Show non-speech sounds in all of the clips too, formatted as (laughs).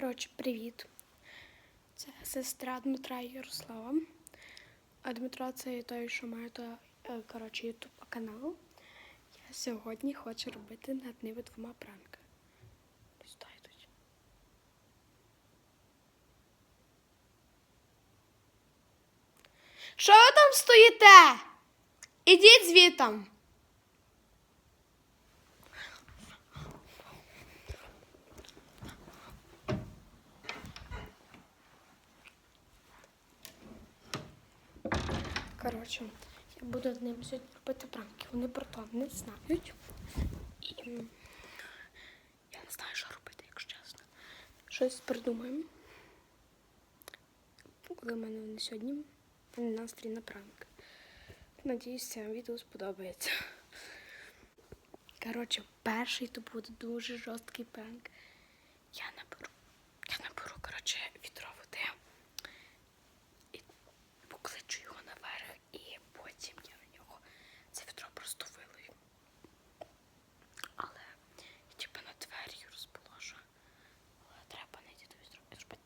Коротше, привіт. Це сестра Дмитра і Ярослава. А Дмитро це той, що має то, е, коротше, ютуб канал. Я сьогодні хочу робити над ними двома пранки. Ось так. Що ви там стоїте? Ідіть звітом. Коротше, я буду з ним сьогодні робити пранки. Вони про то не знають. І я не знаю, що робити, якщо чесно. Щось придумаємо. Коли в мене вони сьогодні настрій на пранк. Надіюсь, відео сподобається. Коротше, перший то буде дуже жорсткий пранк. Я наберу. Я наберу, коротше, відро води. І покличу його наверх, і потім я на нього це відро просто вилию. Але я типу на двері розположу. Але треба знайти до відро і зробити,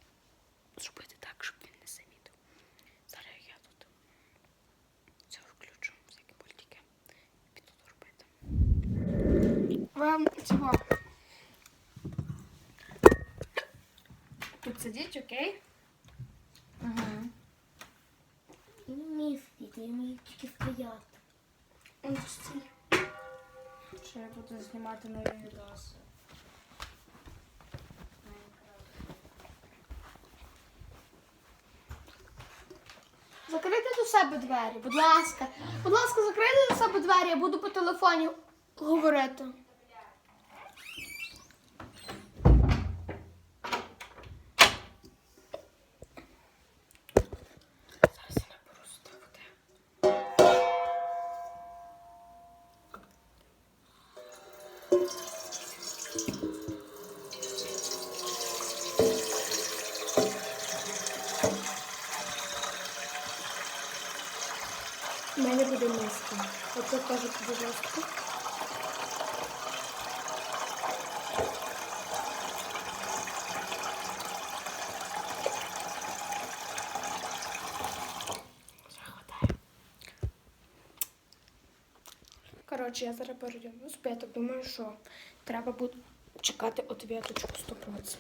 зробити так, щоб він не замітив. Зараз я тут все включу, всякі мультики. Піду то робити. Вам цього. Тут сидіть, окей? Ага. І не сидіти, я вмію тільки стояти. Он. Що я буду знімати нові відоси. Закрийте до себе двері, будь ласка. Будь ласка, закрийте до себе двері, я буду по телефоні говорити. Захватаю. Коротше, я зараз передягнусь, бо я думаю, що треба буде чекати отвіточку 100%.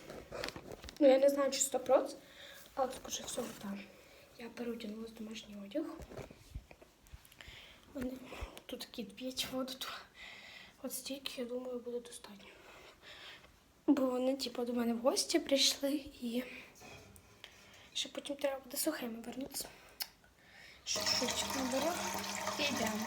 Ну, я не знаю, чи 100%, але скажи всього там. Я переодягнулась в домашній одяг. Тут такі п'ять воду, от стільки, я думаю, буде достатньо. Бо вони, типу, до мене в гості прийшли і ще потім треба буде сухими вернутися. Швидко наберу і йдемо.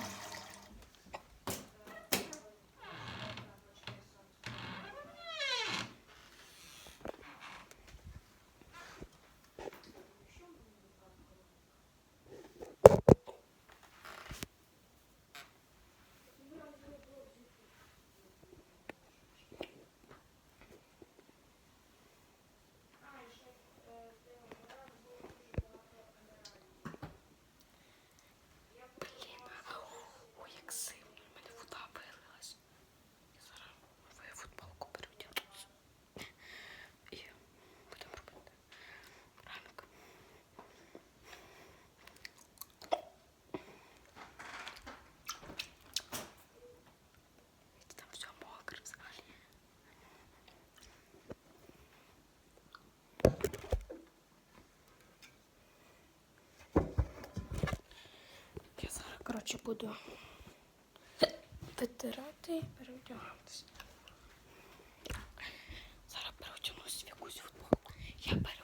Блін, ой, як сильно, в мене вода вилилась. Я зараз нову футболку переодягнусь. І будемо робити ранок. Це там все мокре взагалі. Я зараз, коротше, буду витирати і переодягатися. Зараз переодягнусь в якусь футболку. Я переодягнусь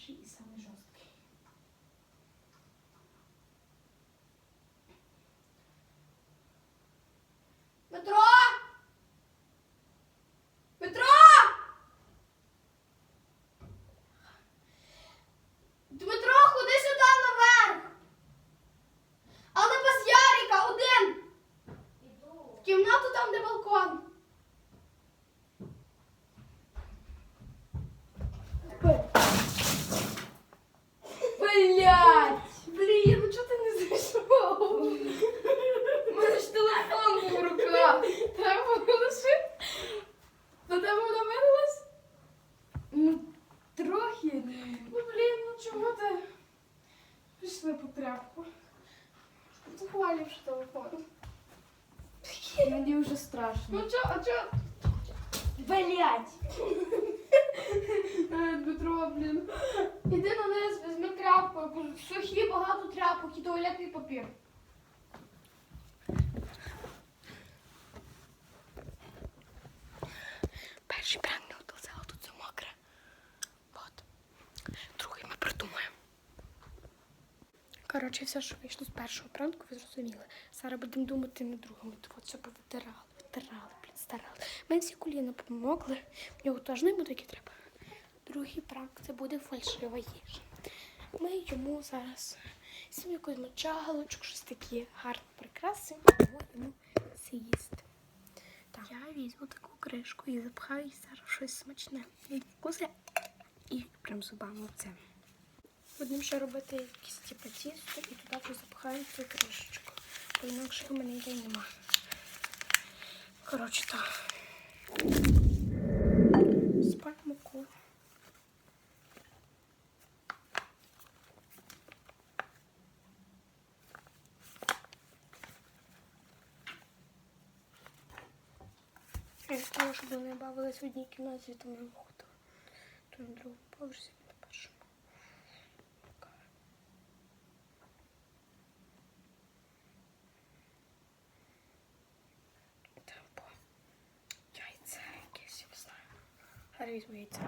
перший і самий жорсткий. Метро! Метро! Дмитро, ходи сюди наверх! Але без Ярика один! В кімнату там, де балкон. Блять! Блін, ну чого ти не зайшов? У мене ж телефон був в руках. Треба було лише. До тебе вона вилилась? Ну, трохи. Ну, блін, ну чого ти? Пішли по тряпку. Захвалюєш телефон. Мені вже страшно. Ну чо, а чо? Блять! Е, Дмитро, блін. Іди на низ, візьми тряпку, бо сухі багато тряпок і туалетний папір. Перший пранк не вдався, а тут все мокре. Вот. Другий ми придумаємо. Коротше, все, що вийшло з першого пранку, ви зрозуміли. Зараз будемо думати на другому. От все повитирали, витирали, блін, старали. Ми всі коліна помогли. В нього теж не буде, які треба. Другий пранк це буде фальшива їжа. Ми йому зараз візьмемо якусь мочалочку, щось таке гарне прикраси, дамо йому з'їсти. Я візьму таку кришку і запхаю їй зараз щось смачне. І вкусе і прям зубами оце. Будемо ще робити якісь типу тісто і туди вже запхаємо цю кришечку. Бо інакше в мене ідей нема. Коротше, так. Спать муку. Я хотіла, щоб вони бавились в одній кімнаті, там не виходила. То на другому поверсі, на першому. Там по яйця якесь, я не знаю. Зараз візьму яйця.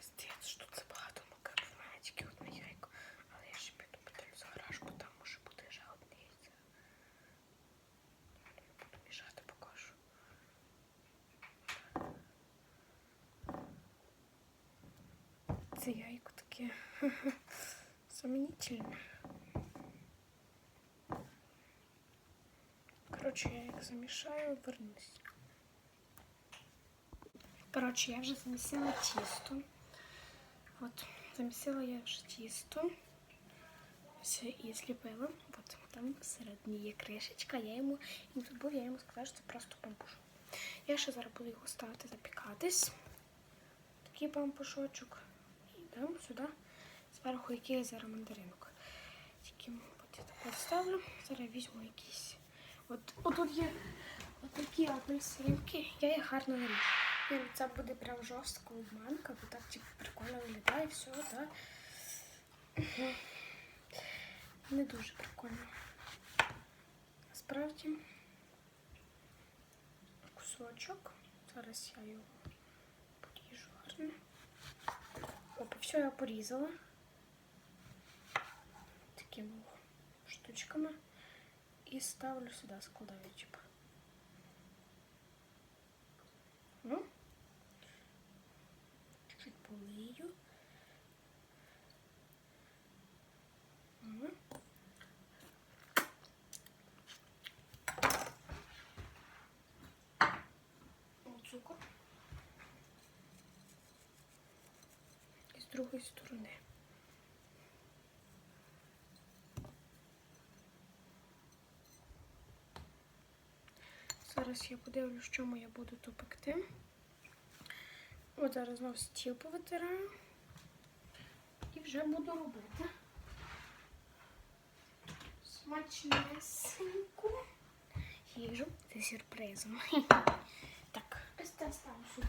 Стець, що це багато муки, бо в мене одне яйко. Але я ще піду потім за гараж, бо там може бути ще одне буду мішати покажу. Це яйко таке (laughs) сомнительне. Коротше, я їх замішаю, вернусь. Коротше, я вже замісила тісто. От, замісила я вже тісто. Все, і зліпила. От там всередині є кришечка, я йому і тут я йому сказала, що це просто пампушок. Я ще зараз буду його ставити запікатись. Такий пампушочок. І дам сюди зверху який зараз мандаринок. Тільки от я так поставлю. Зараз візьму якісь. От, отут є от такі апельсинки. Я їх гарно наріжу. І це буде прям жорстка обманка, бо так типу, прикольно виглядає, все, так. Не дуже прикольно. Насправді кусочок. Зараз я його поріжу гарно. Опа, все я порізала. Такими штучками. І ставлю сюди, складаю, типу. Ну, чуть-чуть полию. Ага. Цукор. І з другої сторони. Зараз я подивлюсь, чому я буду то пекти. От зараз знову стіл повитираю. І вже буду робити. Смачнесеньку. Їжу зі сюрпризом. (laughs) Так, ось це ставлю сюди.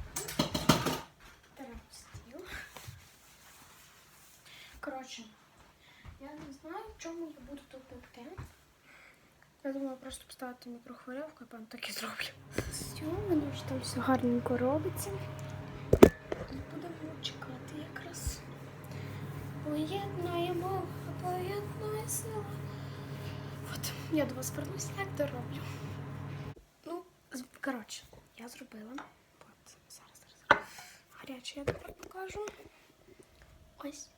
Беремо стіл. Коротше, я не знаю, чому я буду тут пекти. Я думала просто поставити мікрохвильовку, я певно так і зроблю. Все, мене вже там все гарненько робиться. І будемо чекати якраз. Поєднуємо, поєднує сила. От, я до вас вернусь, як дороблю. Ну, коротше, я зробила. От, зараз, зараз, зараз. Гаряче я тепер покажу. Ось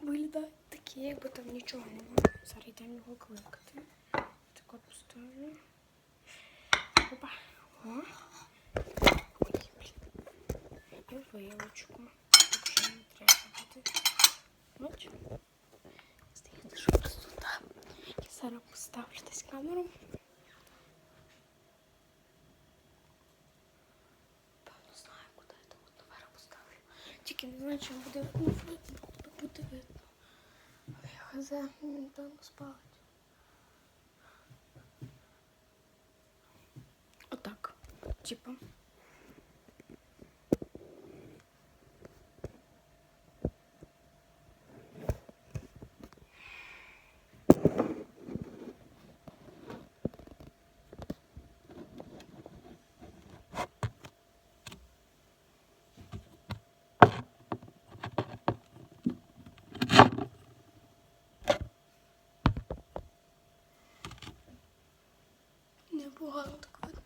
виглядає такі, якби там нічого не було. Зараз йдемо його кликати. Так поставлю. Опа. О. Ой, блін. І вилочку. Якщо не треба буде. От. Здається, що просто так. Я зараз поставлю десь камеру. Певно знаю, куди я там от поставлю. Тільки не знаю, чи буде. Буде видно. Хз, він там спалить. Отак. Типа. Непогано так видно.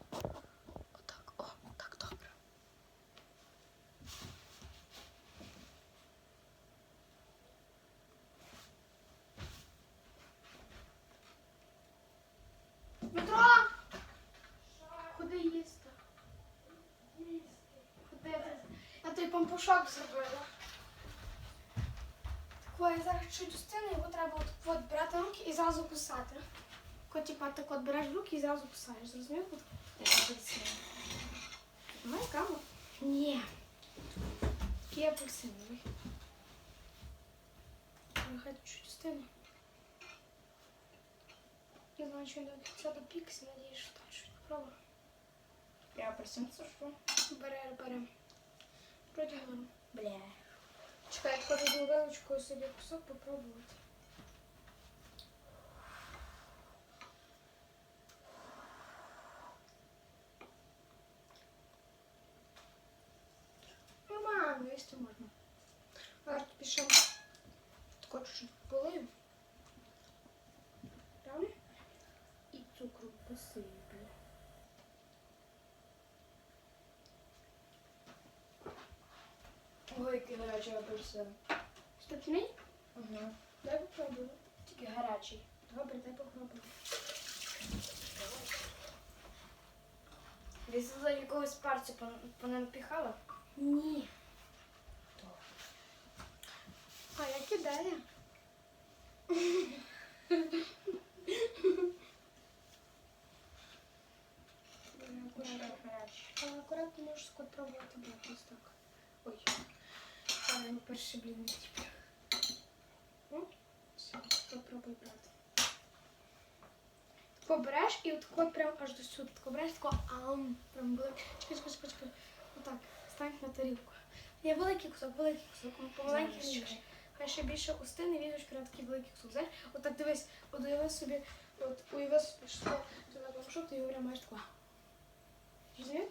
Отак, о, так добре. Петро! Куди їсти? Їсти. Куди ти? Я той пампушок зробила. Так, я зараз чуть частину, його треба от, от брати руки і зразу кусати. Коли типа так от береш руки і зразу кусаєш, зрозумів? От. Має камеру? Ні. Такий апельсиновий. Нехай чуть частину. Не знаю, що до кінця допікся, надіюсь, що так щось попробую. Я апельсин сушу. Бере, бере. Вроді норм. Бля. Чекай, я кладу вилочкою собі кусок попробувати. Нормально, їсти можна. А тобі ще тако чуть полив. Правильно? І цукру посиплю. Який гарячий апельсин. Смачний? Угу. Дай попробую. Тільки гарячий. Добре, дай попробую. Ви за якогось парцю понапіхала? Ні. А як ідея? (laughs) Гарячий. Але акуратно можеш скот пробувати брати ось так. Ой. Я не тіпля. Ну, все, попробуй брати. Тако береш і от тако прям аж до сюди. Тако береш, тако ам. Прям буде. Чекай, чекай, чекай, чекай. Отак. Стань на тарілку. Є великий кусок, великий кусок. Помаленький не Хай ще більше усти, не візьмеш прям такий великий кусок. Знаєш, отак дивись, от уяви собі, от уяви собі, що ти на памшок, ти його прям маєш тако. Розумієш?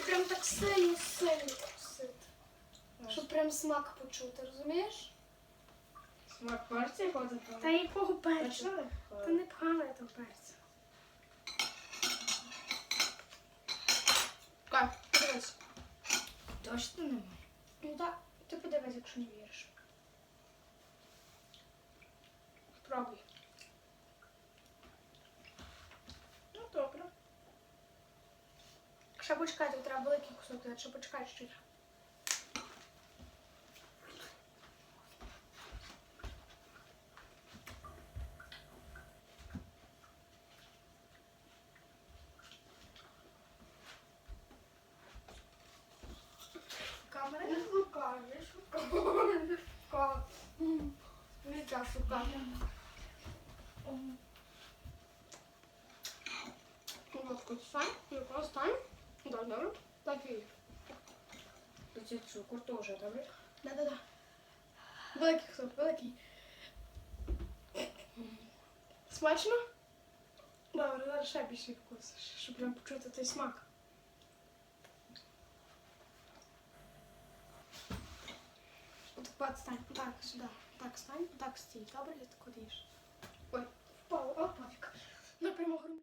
І прям так сильно, сильно. Щоб прям смак почути, розумієш? Смак перця ходить? Та якого перцю? Бачили? Та не погано того перцю. Кай, подивись. Точно немає. Ну так, ти подивись, якщо не віриш. Пробуй. Ну добре. Ще почекати, треба великий кусок, дати, ще почекай чуть. Камера? Не шукай, не шукай, не шукай. Не час шукати. Ложку стань, яка стань. Да, добре. Так і є. Тут цукор теж, добре? Да-да-да. Великий кусок, великий. Смачно? Добре, зараз ще більше вкусиш, щоб прям почути той смак. Отак стань, так, сюди. Так, стань, так стій. Добре, я так ходиш. Ой, впало, а пофіг.